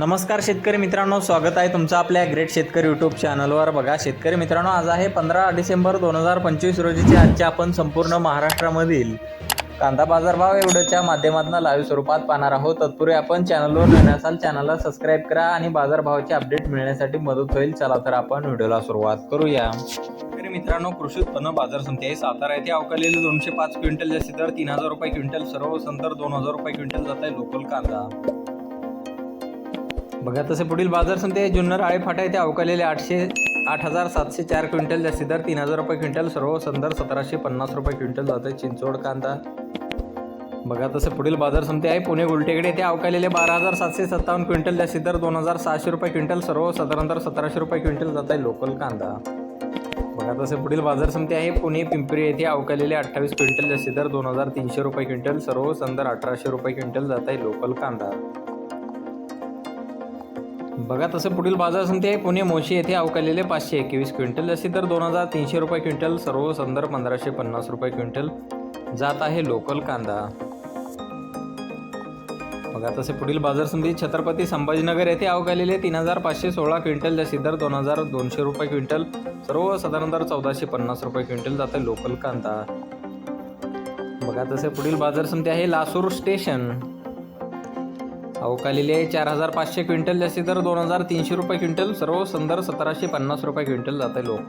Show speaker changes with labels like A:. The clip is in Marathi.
A: नमस्कार शेतकरी मित्रांनो स्वागत आहे तुमचं आपल्या ग्रेट शेतकरी यूट्यूब चॅनलवर बघा शेतकरी मित्रांनो आज आहे पंधरा डिसेंबर दोन हजार पंचवीस रोजीचे. आजच्या आपण संपूर्ण महाराष्ट्रामधील कांदा बाजारभाव एवढ्याच्या माध्यमातून लाईव्ह स्वरूपात पाहणार आहोत. तत्पूर्वी आपण चॅनलवर नवीन असाल चॅनलला सबस्क्राईब करा आणि बाजारभावाचे अपडेट मिळण्यासाठी मदत होईल. चला तर आपण व्हिडिओला सुरुवात करूया. शेतकरी मित्रांनो कृषी उत्पन्न बाजार समिती आहे. सातारा येथे अवकालेले दोनशे पाच क्विंटल जास्ती दर तीन हजार रुपये क्विंटल सर्व संतर दोन हजार रुपये क्विंटल जात आहे लोकल कांदा. बघा तसे पुढील बाजार समिती आहे. जुन्नर आळे फाटा येथे अवकालेले आठशे आठ हजार सातशे चार क्विंटल जास्ती दर तीन हजार रुपये क्विंटल सर्व संदर सतराशे पन्नास रुपये क्विंटल जात आहे चिंचोड कांदा. बघा तसे पुढील बाजार समिती आहे. पुणे गुलटेकडे येथे अवकालेले बारा हजार सातशे सत्तावन्न क्विंटल जास्ती दर दोन हजार सहाशे रुपये क्विंटल सर्व साधारणतर सतराशे रुपये क्विंटल जात आहे लोकल कांदा. बघा तसे पुढील बाजार समिती आहे. पुणे पिंपरी येथे अवकालेले अठ्ठावीस क्विंटल जास्ती दर दोन हजार तीनशे रुपये क्विंटल सर्व संदर अठराशे रुपये क्विंटल जात आहे लोकल कांदा. बघा तसं पुढील बाजार समिती आहे. पुणे मोशी येथे अवकालेले पाचशे एकवीस क्विंटल. जशी तर दोन हजार तीनशे रुपये क्विंटल सर्व संदर पंधराशे पन्नास रुपये क्विंटल. जात आहे लोकल कांदा. बघा तसे पुढील बाजार समिती छत्रपती संभाजीनगर येथे अवकालेले तीन हजार पाचशे सोळा क्विंटल जशी दर दोन हजार दोनशे रुपये क्विंटल. सर्व साधारण दर चौदाशे पन्नास रुपये क्विंटल जात आहे लोकल कांदा. बघा तसे पुढील बाजार समिती आहे लासूर स्टेशन. अवकालेले चार हजार पाचशे क्विंटल जास्ती तर दोन हजार तीनशे रुपये क्विंटल सर्व संदर सतराशे पन्नास रुपये क्विंटल जात आहे लोक.